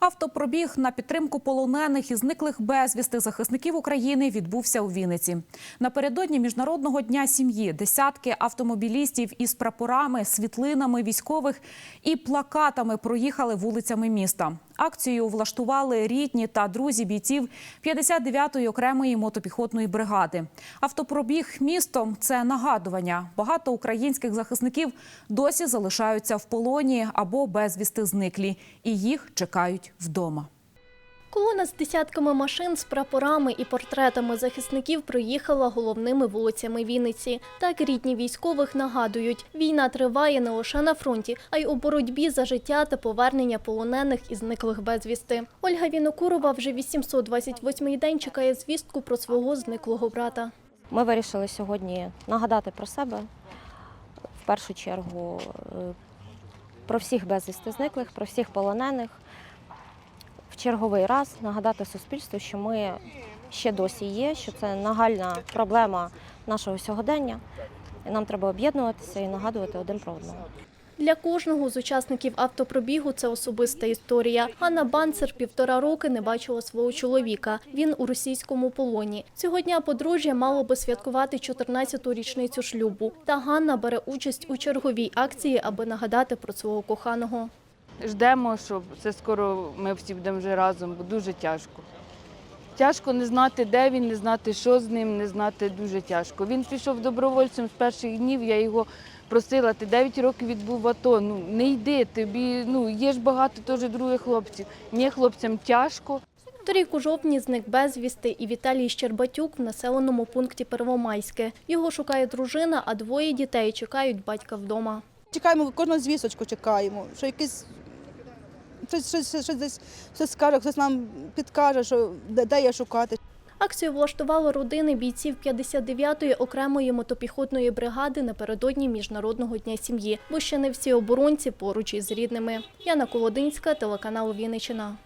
Автопробіг на підтримку полонених і зниклих безвісти захисників України відбувся у Вінниці. Напередодні міжнародного дня сім'ї десятки автомобілістів із прапорами, світлинами військових і плакатами проїхали вулицями міста. Акцію влаштували рідні та друзі бійців 59-ї окремої мотопіхотної бригади. Автопробіг містом це нагадування. Багато українських захисників досі залишаються в полоні або безвісти зниклі, і їх чекають вдома. Колона з десятками машин з прапорами і портретами захисників проїхала головними вулицями Вінниці. Так рідні військових нагадують, війна триває не лише на фронті, а й у боротьбі за життя та повернення полонених і зниклих безвісти. Ольга Вінокурова вже 828-й день чекає звістку про свого зниклого брата. Ми вирішили сьогодні нагадати про себе в першу чергу е, про всіх безвісти зниклих, про всіх полонених. Черговий раз нагадати суспільству, що ми ще досі є, що це нагальна проблема нашого сьогодення. І нам треба об'єднуватися і нагадувати один про одного. Для кожного з учасників автопробігу це особиста історія. Анна Банцер півтора роки не бачила свого чоловіка. Він у російському полоні. Цього дня подружжя мало би святкувати 14-ту річницю шлюбу. Та Ганна бере участь у черговій акції, аби нагадати про свого коханого. Ждемо, щоб це скоро ми всі будемо вже разом, бо дуже тяжко. Тяжко не знати, де він, не знати, що з ним, не знати дуже тяжко. Він пішов добровольцем з перших днів, я його просила, ти 9 років відбув в АТО, ну не йди, тобі ну, є ж багато теж других хлопців. Ні, хлопцям тяжко. Торік у жовтні зник безвісти і Віталій Щербатюк в населеному пункті Первомайське. Його шукає дружина, а двоє дітей чекають батька вдома. Чекаємо кожну звісточку, чекаємо, що якийсь щось, щось, щось, щось десь хтось скаже, хтось нам підкаже, що де, де я шукати. Акцію влаштували родини бійців 59-ї окремої мотопіхотної бригади напередодні Міжнародного дня сім'ї, бо ще не всі оборонці поруч із рідними. Яна Колодинська, телеканал Вінниччина.